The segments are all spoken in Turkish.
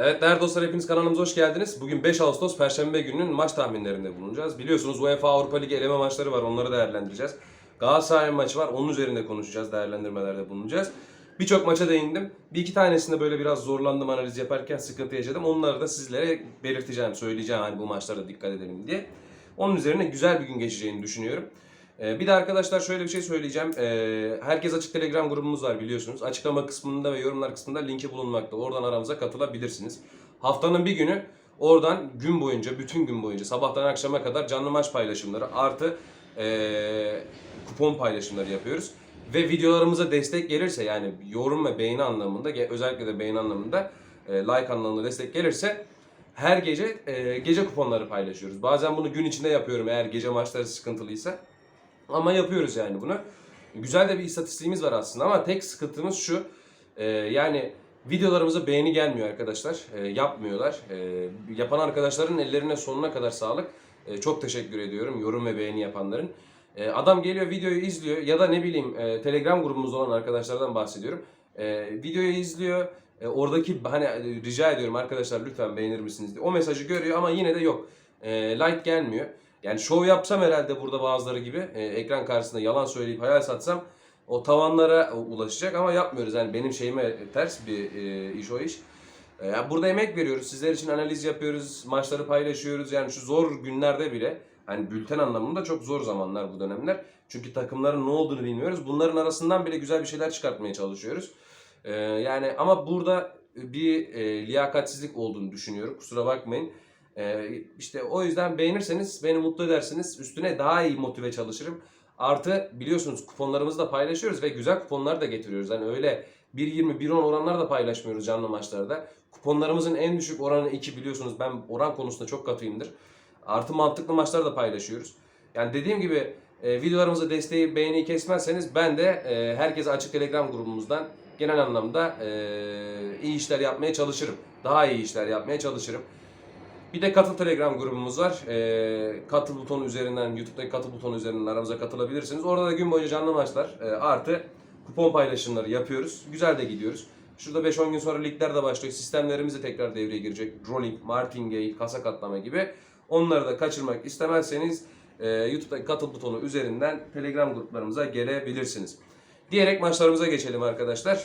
Evet değerli dostlar hepiniz kanalımıza hoş geldiniz. Bugün 5 Ağustos Perşembe gününün maç tahminlerinde bulunacağız. Biliyorsunuz UEFA Avrupa Ligi eleme maçları var onları değerlendireceğiz. Galatasaray maçı var onun üzerinde konuşacağız, değerlendirmelerde bulunacağız. Birçok maça değindim. Bir iki tanesinde böyle biraz zorlandım analiz yaparken sıkıntı yaşadım. Onları da sizlere belirteceğim, söyleyeceğim hani bu maçlara dikkat edelim diye. Onun üzerine güzel bir gün geçeceğini düşünüyorum. Ee, Bir de arkadaşlar şöyle bir şey söyleyeceğim. Ee, Herkes Açık Telegram grubumuz var biliyorsunuz. Açıklama kısmında ve yorumlar kısmında linki bulunmakta. Oradan aramıza katılabilirsiniz. Haftanın bir günü oradan gün boyunca, bütün gün boyunca sabahtan akşama kadar canlı maç paylaşımları artı ee, kupon paylaşımları yapıyoruz. Ve videolarımıza destek gelirse yani yorum ve beğeni anlamında özellikle de beğeni anlamında e, like anlamında destek gelirse her gece e, gece kuponları paylaşıyoruz. Bazen bunu gün içinde yapıyorum eğer gece maçları sıkıntılıysa. Ama yapıyoruz yani bunu. Güzel de bir istatistiğimiz var aslında ama tek sıkıntımız şu. e, yani videolarımıza beğeni gelmiyor arkadaşlar. E, yapmıyorlar. E, yapan arkadaşların ellerine sonuna kadar sağlık. E, çok teşekkür ediyorum yorum ve beğeni yapanların. E, adam geliyor videoyu izliyor ya da ne bileyim e, Telegram grubumuzda olan arkadaşlardan bahsediyorum. E, videoyu izliyor. E, oradaki hani rica ediyorum arkadaşlar lütfen beğenir misiniz diye. O mesajı görüyor ama yine de yok. E, like gelmiyor. Yani şov yapsam herhalde burada bazıları gibi e, ekran karşısında yalan söyleyip hayal satsam o tavanlara ulaşacak ama yapmıyoruz. Yani benim şeyime ters bir e, iş o iş. E, yani burada emek veriyoruz. Sizler için analiz yapıyoruz. Maçları paylaşıyoruz. Yani şu zor günlerde bile hani bülten anlamında çok zor zamanlar bu dönemler. Çünkü takımların ne olduğunu bilmiyoruz. Bunların arasından bile güzel bir şeyler çıkartmaya çalışıyoruz. E, yani ama burada bir e, liyakatsizlik olduğunu düşünüyorum. Kusura bakmayın. Ee, işte o yüzden beğenirseniz beni mutlu edersiniz. Üstüne daha iyi motive çalışırım. Artı biliyorsunuz kuponlarımızı da paylaşıyoruz ve güzel kuponlar da getiriyoruz. Yani öyle 1.20, 1.10 oranlar da paylaşmıyoruz canlı maçlarda. Kuponlarımızın en düşük oranı 2 biliyorsunuz. Ben oran konusunda çok katıyımdır. Artı mantıklı maçlar da paylaşıyoruz. Yani dediğim gibi e, videolarımıza desteği, beğeniyi kesmezseniz ben de e, herkese açık telegram grubumuzdan genel anlamda e, iyi işler yapmaya çalışırım. Daha iyi işler yapmaya çalışırım. Bir de katıl telegram grubumuz var. Ee, katıl butonu üzerinden, YouTube'daki katıl butonu üzerinden aramıza katılabilirsiniz. Orada da gün boyunca canlı maçlar e, artı kupon paylaşımları yapıyoruz. Güzel de gidiyoruz. Şurada 5-10 gün sonra ligler de başlıyor. Sistemlerimiz de tekrar devreye girecek. Rolling, martingale, kasa katlama gibi. Onları da kaçırmak istemezseniz e, YouTube'daki katıl butonu üzerinden telegram gruplarımıza gelebilirsiniz. Diyerek maçlarımıza geçelim arkadaşlar.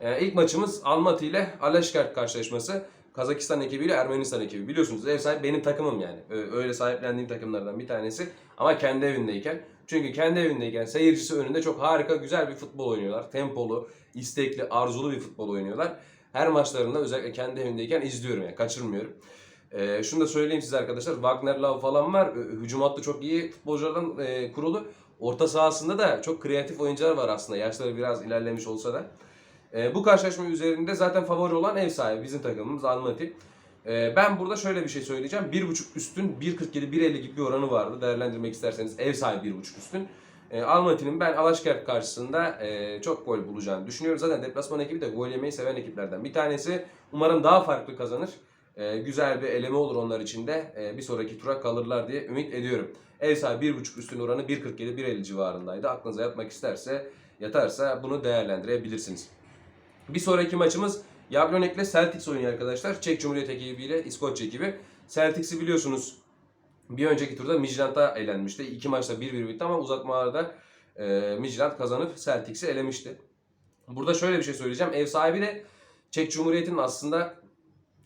Ee, ilk maçımız Almaty ile Alaşkart karşılaşması. Kazakistan ekibiyle Ermenistan ekibi. Biliyorsunuz ev sahibi benim takımım yani. Öyle sahiplendiğim takımlardan bir tanesi. Ama kendi evindeyken. Çünkü kendi evindeyken seyircisi önünde çok harika, güzel bir futbol oynuyorlar. Tempolu, istekli, arzulu bir futbol oynuyorlar. Her maçlarında özellikle kendi evindeyken izliyorum yani kaçırmıyorum. Ee, şunu da söyleyeyim size arkadaşlar. Wagner Love falan var. Hücum hattı çok iyi futbolculardan e, kurulu. Orta sahasında da çok kreatif oyuncular var aslında. Yaşları biraz ilerlemiş olsa da. E, bu karşılaşma üzerinde zaten favori olan ev sahibi bizim takımımız Almaty. E, ben burada şöyle bir şey söyleyeceğim. 1.5 üstün 1.47 1.50 gibi bir oranı vardı. Değerlendirmek isterseniz ev sahibi 1.5 üstün. E, Almaty'nin ben Alaşkert karşısında e, çok gol bulacağını düşünüyorum. Zaten deplasman ekibi de gol yemeyi seven ekiplerden bir tanesi. Umarım daha farklı kazanır. E, güzel bir eleme olur onlar için de e, bir sonraki tura kalırlar diye ümit ediyorum. Ev sahibi 1.5 üstün oranı 1.47 1.50 civarındaydı. Aklınıza yatmak isterse yatarsa bunu değerlendirebilirsiniz. Bir sonraki maçımız Jablonec ile Celtics oynuyor arkadaşlar. Çek Cumhuriyet ekibiyle İskoçya ekibi. Celtics'i biliyorsunuz bir önceki turda Midland'a elenmişti. İki maçta 1-1 bitti ama uzatmalarda e, Midland kazanıp Celtics'i elemişti. Burada şöyle bir şey söyleyeceğim. Ev sahibi de Çek Cumhuriyeti'nin aslında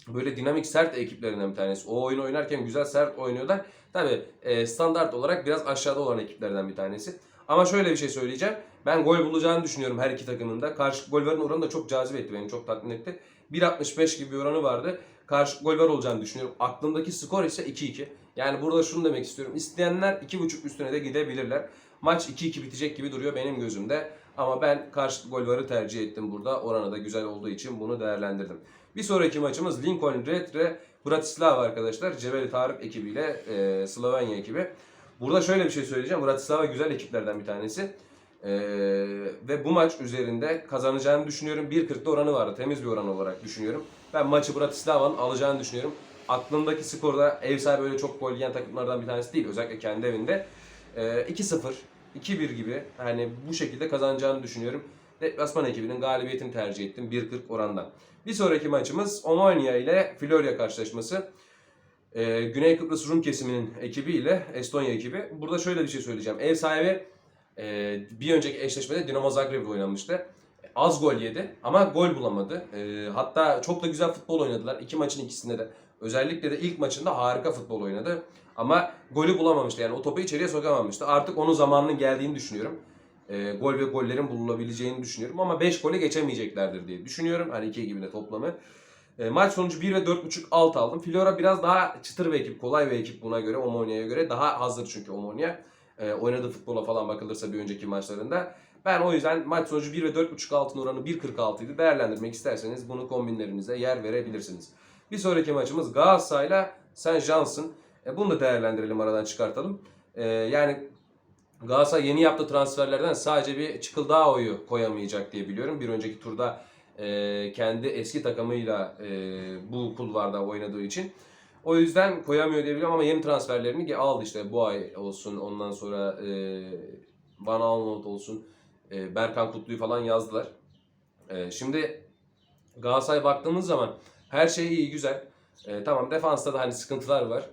böyle dinamik sert ekiplerinden bir tanesi. O oyunu oynarken güzel sert oynuyorlar. Tabi standart olarak biraz aşağıda olan ekiplerden bir tanesi. Ama şöyle bir şey söyleyeceğim. Ben gol bulacağını düşünüyorum her iki takımın da. Karşı gol verin oranı da çok cazip etti beni. Çok tatmin etti. 1.65 gibi bir oranı vardı. Karşı gol ver olacağını düşünüyorum. Aklımdaki skor ise 2-2. Yani burada şunu demek istiyorum. İsteyenler 2.5 üstüne de gidebilirler. Maç 2-2 bitecek gibi duruyor benim gözümde. Ama ben karşı gol varı tercih ettim burada. Oranı da güzel olduğu için bunu değerlendirdim. Bir sonraki maçımız Lincoln Red ve Bratislava arkadaşlar. Cebeli Tarık ekibiyle e, Slovenya ekibi. Burada şöyle bir şey söyleyeceğim. Bratislava güzel ekiplerden bir tanesi. Ee, ve bu maç üzerinde kazanacağını düşünüyorum. 1.40'da oranı vardı. Temiz bir oran olarak düşünüyorum. Ben maçı Bratislava'nın alacağını düşünüyorum. Aklımdaki skorda ev sahibi öyle çok gol yiyen takımlardan bir tanesi değil. Özellikle kendi evinde. Ee, 2-0, 2-1 gibi hani bu şekilde kazanacağını düşünüyorum. Deplasman ekibinin galibiyetini tercih ettim 1.40 orandan. Bir sonraki maçımız Omonia ile Florya karşılaşması. Ee, Güney Kıbrıs Rum kesiminin ekibi ile Estonya ekibi. Burada şöyle bir şey söyleyeceğim. Ev sahibi e, bir önceki eşleşmede Dinamo Zagreb'le oynamıştı. Az gol yedi ama gol bulamadı. E, hatta çok da güzel futbol oynadılar. İki maçın ikisinde de. Özellikle de ilk maçında harika futbol oynadı. Ama golü bulamamıştı. Yani o topu içeriye sokamamıştı. Artık onun zamanının geldiğini düşünüyorum. E, gol ve gollerin bululabileceğini düşünüyorum. Ama 5 gole geçemeyeceklerdir diye düşünüyorum. Hani iki ekibin de toplamı. E, maç sonucu 1 ve 4.5 alt aldım. Flora biraz daha çıtır bir ekip, kolay bir ekip buna göre, Omonia'ya göre. Daha hazır çünkü Omonia. E, oynadığı futbola falan bakılırsa bir önceki maçlarında. Ben o yüzden maç sonucu 1 ve 4.5 altın oranı 1.46 idi. Değerlendirmek isterseniz bunu kombinlerinize yer verebilirsiniz. Bir sonraki maçımız Galatasaray'la Saint Johnson. E, bunu da değerlendirelim aradan çıkartalım. E, yani Galatasaray yeni yaptığı transferlerden sadece bir Çıkıldağo'yu koyamayacak diye biliyorum. Bir önceki turda e, kendi eski takımıyla e, bu kulvarda oynadığı için. O yüzden koyamıyor diye biliyorum ama yeni transferlerini aldı işte bu ay olsun ondan sonra e, Van Aanholt olsun e, Berkan Kutlu'yu falan yazdılar. E, şimdi Galatasaray baktığımız zaman her şey iyi güzel. E, tamam defansta da hani sıkıntılar var.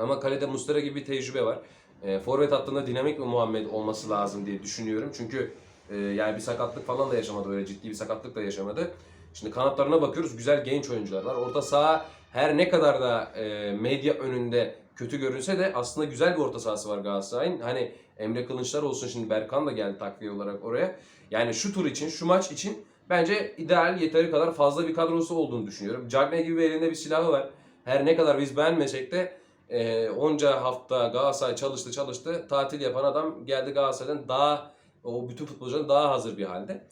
Ama kalede Mustera gibi bir tecrübe var. E, forvet hattında dinamik bir Muhammed olması lazım diye düşünüyorum. Çünkü e, yani bir sakatlık falan da yaşamadı öyle ciddi bir sakatlık da yaşamadı. Şimdi kanatlarına bakıyoruz güzel genç oyuncular var. Orta saha her ne kadar da e, medya önünde kötü görünse de aslında güzel bir orta sahası var Galatasaray'ın. Hani Emre Kılınçlar olsun şimdi Berkan da geldi takviye olarak oraya. Yani şu tur için, şu maç için bence ideal, yeteri kadar fazla bir kadrosu olduğunu düşünüyorum. Cagne gibi elinde bir silahı var. Her ne kadar biz beğenmesek de e, onca hafta Galatasaray çalıştı çalıştı. Tatil yapan adam geldi Galatasaray'dan daha o bütün futbolcuların daha hazır bir halde.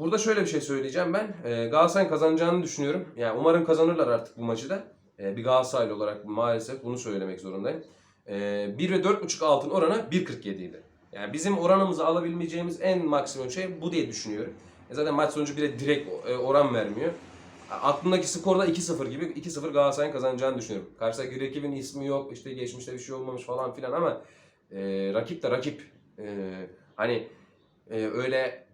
Burada şöyle bir şey söyleyeceğim ben. E, Galatasaray'ın kazanacağını düşünüyorum. Yani umarım kazanırlar artık bu maçı da. E, bir Galatasaraylı olarak maalesef bunu söylemek zorundayım. E, 1 ve 4.5 altın oranı 1.47 idi. Yani bizim oranımızı alabileceğimiz en maksimum şey bu diye düşünüyorum. E zaten maç sonucu bile direkt e, oran vermiyor. Aklımdaki skor da 2-0 gibi 2-0 Galatasaray'ın kazanacağını düşünüyorum. Karşıdaki rakibin ismi yok, işte geçmişte bir şey olmamış falan filan ama e, rakip de rakip. E, hani e, öyle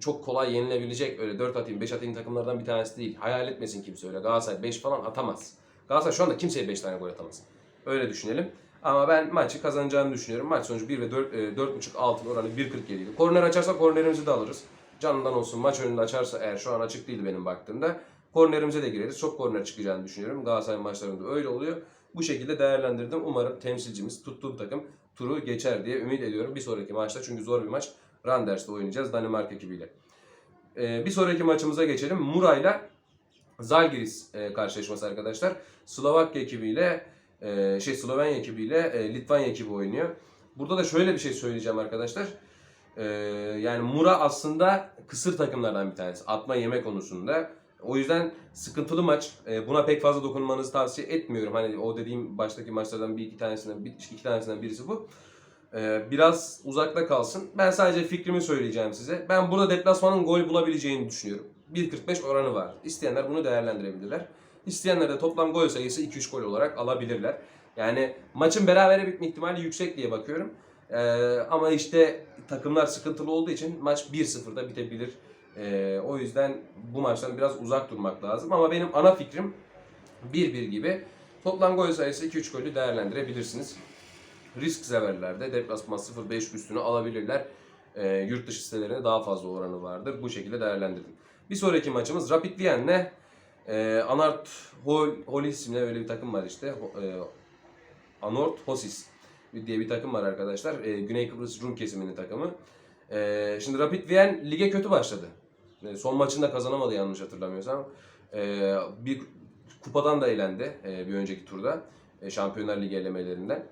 çok kolay yenilebilecek öyle 4 atayım 5 atayım takımlardan bir tanesi değil. Hayal etmesin kimse öyle. Galatasaray 5 falan atamaz. Galatasaray şu anda kimseye 5 tane gol atamaz. Öyle düşünelim. Ama ben maçı kazanacağını düşünüyorum. Maç sonucu 1 ve 4, e, 4.5 altın oranı 1.47 idi. Korner açarsa kornerimizi de alırız. Canından olsun maç önünde açarsa eğer şu an açık değil benim baktığımda. Kornerimize de gireriz. Çok korner çıkacağını düşünüyorum. Galatasaray maçlarında öyle oluyor. Bu şekilde değerlendirdim. Umarım temsilcimiz tuttuğum takım turu geçer diye ümit ediyorum. Bir sonraki maçta çünkü zor bir maç. Randers'te oynayacağız Danimarka ekibiyle. Ee, bir sonraki maçımıza geçelim. Muray'la Zalgiris e, karşılaşması arkadaşlar. Slovakya ekibiyle e, şey Slovenya ekibiyle e, Litvanya ekibi oynuyor. Burada da şöyle bir şey söyleyeceğim arkadaşlar. E, yani Mura aslında kısır takımlardan bir tanesi. Atma yeme konusunda. O yüzden sıkıntılı maç. E, buna pek fazla dokunmanızı tavsiye etmiyorum. Hani o dediğim baştaki maçlardan bir iki tanesinden bir iki tanesinden birisi bu. E, biraz uzakta kalsın. Ben sadece fikrimi söyleyeceğim size. Ben burada deplasmanın gol bulabileceğini düşünüyorum. 1.45 oranı var. İsteyenler bunu değerlendirebilirler. İsteyenler de toplam gol sayısı 2-3 gol olarak alabilirler. Yani maçın berabere bitme ihtimali yüksek diye bakıyorum. Ee, ama işte takımlar sıkıntılı olduğu için maç 1-0'da bitebilir. Ee, o yüzden bu maçtan biraz uzak durmak lazım. Ama benim ana fikrim 1-1 gibi. Toplam gol sayısı 2-3 golü değerlendirebilirsiniz. Risk severler de deplasman 0-5 üstünü alabilirler. Ee, yurt dışı sitelerinde daha fazla oranı vardır. Bu şekilde değerlendirdim. Bir sonraki maçımız Rapid Wien'le e, Anart Hol, Holis isimli öyle bir takım var işte. E, Anort Hosis diye bir takım var arkadaşlar. E, Güney Kıbrıs Rum kesiminin takımı. E, şimdi Rapid Wien lige kötü başladı. E, son maçında kazanamadı yanlış hatırlamıyorsam. E, bir kupadan da eğlendi e, bir önceki turda. E, Şampiyonlar Ligi elemelerinden.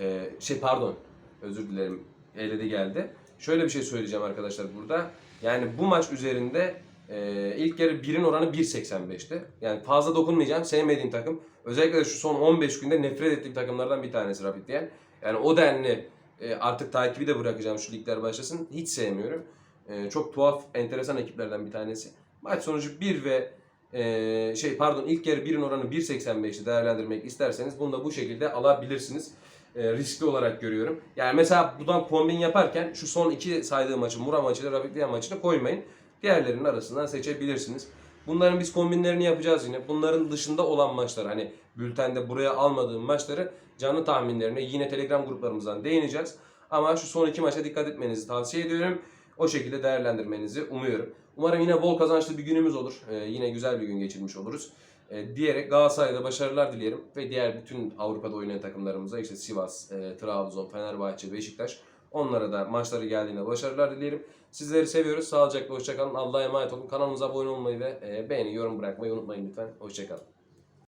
E, şey pardon özür dilerim eledi geldi. Şöyle bir şey söyleyeceğim arkadaşlar burada. Yani bu maç üzerinde e, ilk yarı 1'in oranı 1.85'ti. Yani fazla dokunmayacağım. Sevmediğim takım. Özellikle de şu son 15 günde nefret ettiğim takımlardan bir tanesi Rapid Wien. Yani o denli e, artık takibi de bırakacağım şu ligler başlasın. Hiç sevmiyorum. E, çok tuhaf, enteresan ekiplerden bir tanesi. Maç sonucu 1 ve e, şey pardon ilk yarı 1'in oranı 1.85'i değerlendirmek isterseniz bunu da bu şekilde alabilirsiniz. E, riskli olarak görüyorum. Yani mesela buradan kombin yaparken şu son iki saydığım maçı, Mura maçı Wien maçını koymayın. Diğerlerinin arasından seçebilirsiniz. Bunların biz kombinlerini yapacağız yine. Bunların dışında olan maçlar hani bültende buraya almadığım maçları canlı tahminlerine yine Telegram gruplarımızdan değineceğiz. Ama şu son iki maça dikkat etmenizi tavsiye ediyorum. O şekilde değerlendirmenizi umuyorum. Umarım yine bol kazançlı bir günümüz olur. Ee, yine güzel bir gün geçirmiş oluruz. Ee, diyerek Galatasaray'da başarılar dilerim. Ve diğer bütün Avrupa'da oynayan takımlarımıza işte Sivas, e, Trabzon, Fenerbahçe, Beşiktaş onlara da maçları geldiğinde başarılar dilerim. Sizleri seviyoruz. Sağlıcakla hoşçakalın. Allah'a emanet olun. Kanalımıza abone olmayı ve e, beğeni, yorum bırakmayı unutmayın lütfen. Hoşçakalın.